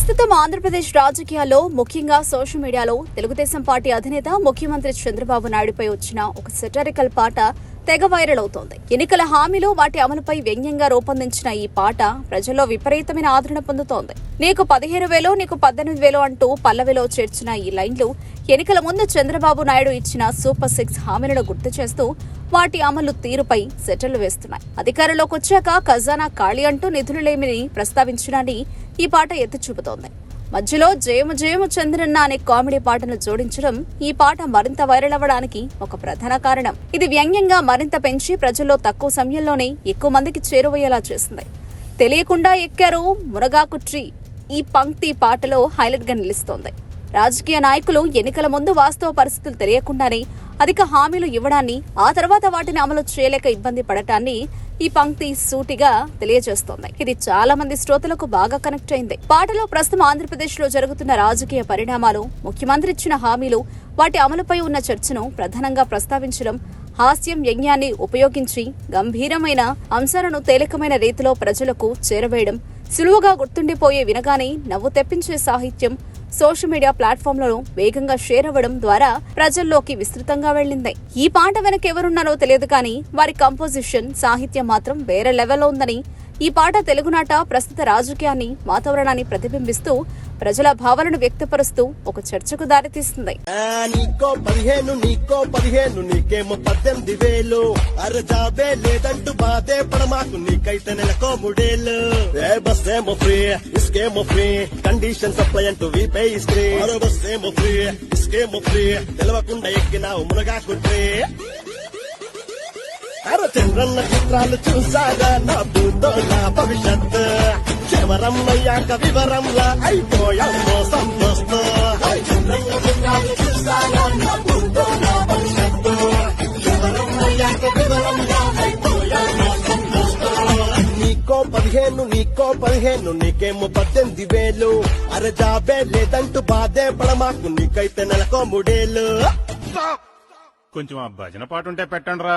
ప్రస్తుతం ఆంధ్రప్రదేశ్ రాజకీయాల్లో ముఖ్యంగా సోషల్ మీడియాలో తెలుగుదేశం పార్టీ అధినేత ముఖ్యమంత్రి చంద్రబాబు నాయుడుపై వచ్చిన ఒక సెటరికల్ పాట తెగ వైరల్ అవుతోంది. ఎన్నికల హామీలు వాటి అమలుపై వ్యంగ్యంగా రూపొందించిన ఈ పాట ప్రజల్లో విపరీతమైన ఆదరణ పొందుతోంది. నీకు పదిహేను వేలు నీకు పద్దెనిమిది వేలు అంటూ పల్లవిలో చేర్చిన ఈ లైన్లు ఎన్నికల ముందు చంద్రబాబు నాయుడు ఇచ్చిన సూపర్ సిక్స్ హామీలను గుర్తు చేస్తూ వాటి అమలు తీరుపై సెటర్లు వేస్తున్నాయి. అధికారంలోకి వచ్చాక ఖజానా ఖాళీ అంటూ నిధులు లేమిని ప్రస్తావించడాన్ని ఈ పాట ఎత్తి చూపుతోంది. మధ్యలో జయము జయము చంద్రన్న అనే కామెడీ పాటను జోడించడం ఈ పాట మరింత వైరల్ అవ్వడానికి ఒక ప్రధాన కారణం. ఇది వ్యంగ్యంగా మరింత పెంచి ప్రజల్లో తక్కువ సమయంలోనే ఎక్కువ మందికి చేరువయ్యేలా చేసింది. తెలియకుండా ఎక్కారు మునగాకు ట్రీ ఈ పంక్తి పాటలో హైలైట్గా నిలుస్తోంది. రాజకీయ నాయకులు ఎన్నికల ముందు వాస్తవ పరిస్థితులు తెలియకుండానే అధిక హామీలు ఇవ్వడాన్ని ఆ తర్వాత వాటిని అమలు చేయలేక ఇబ్బంది పడటాన్ని ఈ పంక్తి సూటిగా తెలియజేస్తోంది. ఇది చాలా మంది శ్రోతలకు బాగా కనెక్ట్ అయింది. పాటలో ప్రస్తుతం ఆంధ్రప్రదేశ్లో జరుగుతున్న రాజకీయ పరిణామాలు ముఖ్యమంత్రి ఇచ్చిన హామీలు వాటి అమలుపై ఉన్న చర్చను ప్రధానంగా ప్రస్తావించడం హాస్యం యజ్ఞాన్ని ఉపయోగించి గంభీరమైన అంశాలను తేలికమైన రీతిలో ప్రజలకు చేరవేయడం సులువుగా గుర్తుండిపోయే వినగానే నవ్వు తెప్పించే సాహిత్యం సోషల్ మీడియా ప్లాట్ఫామ్లను వేగంగా షేర్ అవ్వడం ద్వారా ప్రజల్లోకి విస్తృతంగా వెళ్ళింది. ఈ పాట వెనక ఎవరున్నారో తెలియదు కానీ వారి కంపోజిషన్ సాహిత్యం మాత్రం వేరే లెవెల్లో ఉందని ఈ పాట తెలుగునాట ప్రస్తుత రాజకీయాన్ని వాతావరణాన్ని ప్రతిబింబిస్తూ ప్రజల భావనను వ్యక్తపరుస్తూ ఒక చర్చకు దారితీస్తుంది. ఆ, నీకో పదిహేను నీకో పదిహేను నీకేమో నీకైతే నెలకో ఏ కండిషన్ తెలవకుండా ఎక్కినావు మునగా కుట్రీ చంద్రన్న చిత్రాలు చూసారా? నా భూతో నా భవిష్యత్ చివరం అయ్యాక వివరంలా అయిపోయామో సంతోష్. చంద్రన్న నీకో పదిహేను నీకో పదిహేను నీకేమో పద్దెనిమిది వేలు. అరజాబే లేదంటూ బాధే పడమాకు నీకైతే నెలకో మూడేళ్ళు. కొంచెం ఆ భజన పాట ఉంటే పెట్టండి రా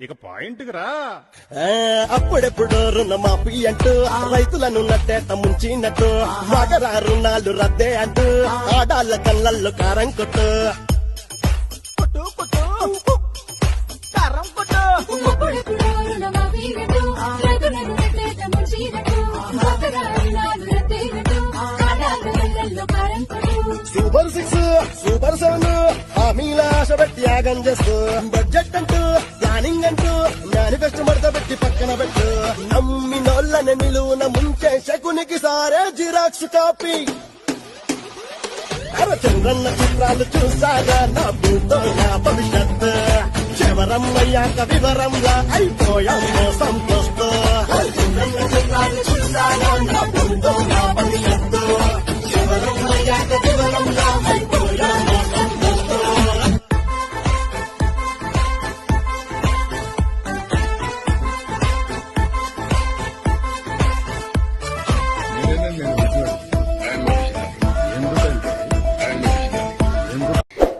ఇక పాయింట్ రా. అప్పుడెప్పుడు రుణమాఫీ అంటూ రైతులను నట్టేట ముంచినట్టు మగరా రుణాలు రద్దే అంటూ ఆడాళ్ళ కళ్ళల్లో కారం కొట్టు. సూపర్ సిక్స్ సూపర్ సెవెన్ హామీల ఆశ పెట్టి యాగం చేస్తూ బడ్జెట్ అంటూ ప్లానింగ్ అంటూ మేనిఫెస్టో మడత పెట్టి పక్కన పెట్టు. నమ్మి నోళ్ళని నిలువున ముంచే శకునికి సారే జిరాక్స్ కాపీ. అర చంద్రన్న చిత్రాలు చూసారా? నా భూతో నా భవిష్యత్ చివరం అయ్యాక వివరంలా అయిపోయామో సంతోష్ చంద్రన్న చిత్రాలు చూసారా? నా భూతో నా భవిష్యత్ చివరం